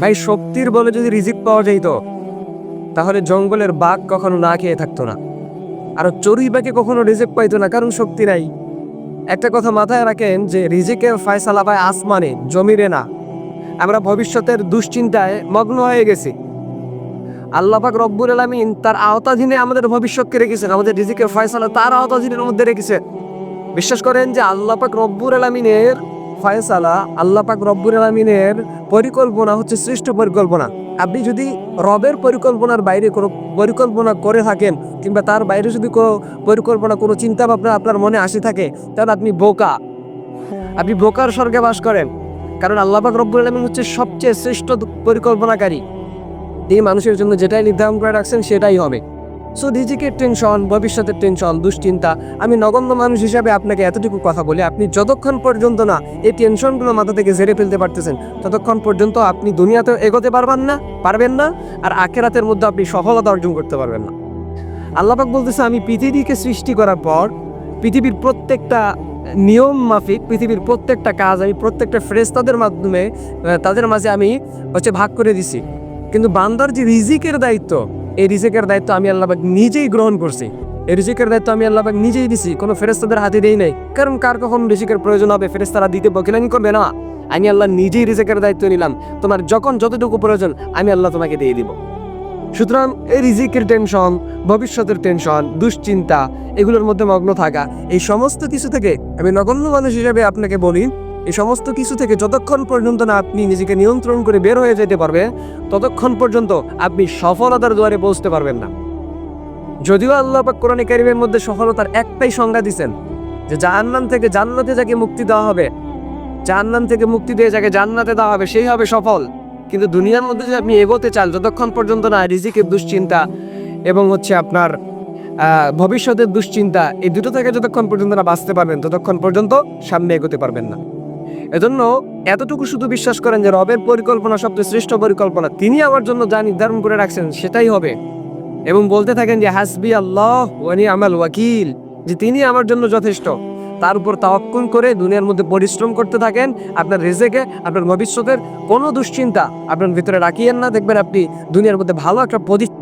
ভাই, শক্তির বলে যদি রিজিক পাওয়া যেত তাহলে জঙ্গলের বাঘ কখনো না খেয়ে থাকতো না। আর চড়ুই বাঘে কখনো রিজিক পাইতো না, কারণ শক্তি নাই। একটা কথা মাথায় রাখেন যে, রিজিকের ফয়সালা পায় আসমানে, জমিরে না। আমরা ভবিষ্যতের দুশ্চিন্তায় মগ্ন হয়ে গেছি। আল্লাপাক রব্বুল আলমিন তার আওতাধীনে আমাদের ভবিষ্যৎকে রেখেছেন, আমাদের রিজিকের ফয়সালা তার আওতাধীনের মধ্যে রেখেছেন। বিশ্বাস করেন যে আল্লাপাক রব্বুর আলমিনের ফয়সালা আল্লাপাক রব্বুর আলমিনের পরিকল্পনা হচ্ছে শ্রেষ্ঠ পরিকল্পনা। আপনি যদি রবের পরিকল্পনার বাইরে কোনো পরিকল্পনা করে থাকেন কিংবা তার বাইরে যদি কোনো পরিকল্পনা কোনো চিন্তা ভাবনা আপনার মনে আসে থাকে তাহলে আপনি বোকা। আপনি বোকার স্বর্গে বাস করেন। কারণ আল্লাপাক রব্বুল আলমিন হচ্ছে সবচেয়ে শ্রেষ্ঠ পরিকল্পনাকারী। তিনি মানুষের জন্য যেটাই নির্ধারণ করে রাখছেন সেটাই হবে। সো রিজিকের টেনশন ভবিষ্যতের টেনশন দুশ্চিন্তা, আমি নগণ্য মানুষ হিসাবে আপনাকে এতটুকু কথা বলি, আপনি যতক্ষণ পর্যন্ত না এই টেনশনগুলো মাথা থেকে ঝেড়ে ফেলতে পারতেছেন, ততক্ষণ পর্যন্ত আপনি দুনিয়াতে এগোতে পারবেন না পারবেন না, আর আখেরাতের মধ্যে আপনি সফলতা অর্জন করতে পারবেন না। আল্লাপাক বলতেছে, আমি পৃথিবীকে সৃষ্টি করার পর, পৃথিবীর প্রত্যেকটা নিয়ম মাফিক, পৃথিবীর প্রত্যেকটা কাজ, আমি প্রত্যেকটা ফ্রেস্তাদের মাধ্যমে তাদের মাঝে আমি হচ্ছে ভাগ করে দিছি। কিন্তু বান্দার যে রিজিকের দায়িত্ব এই রিজেকের দায়িত্ব আমি আল্লাহবাক নিজেই গ্রহণ করছি। এই রিজিকের দায়িত্ব আমি আল্লাহবাক নিজেই দিছি, কোনো ফেরেস্তাদের হাতে দেই নাই। কারণ কার কখন রিজিকের প্রয়োজন হবে? ফেরেস্তারা দিতে বকিলানি করবে না। আমি আল্লাহ নিজেই রিজেকের দায়িত্ব নিলাম। তোমার যখন যতটুকু প্রয়োজন, আমি আল্লাহ তোমাকে দিয়ে দিব। সুতরাং এই রিজিকের টেনশন, ভবিষ্যতের টেনশন, দুশ্চিন্তা, এগুলোর মধ্যে মগ্ন থাকা, এই সমস্ত কিছু থেকে আমি নগণ্য মানুষ হিসেবে আপনাকে বলি এই সমস্ত কিছু থেকে যতক্ষণ পর্যন্ত না আপনি নিজেকে নিয়ন্ত্রণ করে বের হয়ে যেতে পারবেন ততক্ষণ পর্যন্ত আপনি সফলতার দুয়ারে পৌঁছতে পারবেন না। যদিও আল্লাহ পাক কোরআনে কারিমের মধ্যে সফলতার একটাই সংজ্ঞা দিছেন যে জাহান্নাম থেকে জান্নাতে যাকে মুক্তি দেওয়া হবে, জাহান্নাম থেকে মুক্তি দিয়ে যাকে জান্নাতে দেওয়া হবে, সেই হবে সফল। কিন্তু দুনিয়ার মধ্যে যদি আপনি এগোতে চান, যতক্ষণ পর্যন্ত না রিজিকের দুশ্চিন্তা এবং হচ্ছে আপনার ভবিষ্যতের দুশ্চিন্তা, এই দুটো থেকে যতক্ষণ পর্যন্ত না বাঁচতে পারবেন, ততক্ষণ পর্যন্ত সামনে এগোতে পারবেন না। এজন্য এতটুকু শুধু বিশ্বাস করেন যে রবের পরিকল্পনা সবচেয়ে শ্রেষ্ঠ পরিকল্পনা তিনি আমার জন্য যা নির্ধারণ করে রাখছেন সেটাই হবে। এবং বলতে থাকেন যে, হাসবি আল্লাহ ওয়ানি আমাল ওয়াকিল। যে তিনি আমার জন্য যথেষ্ট। তার উপর তাওয়াক্কুল করে দুনিয়ার মধ্যে পরিশ্রম করতে থাকেন, আপনার রেজেকে, আপনার ভবিষ্যতের কোনো দুশ্চিন্তা আপনার ভিতরে রাখিয়েন না। দেখবেন আপনি দুনিয়ার মধ্যে ভালো একটা পজিশন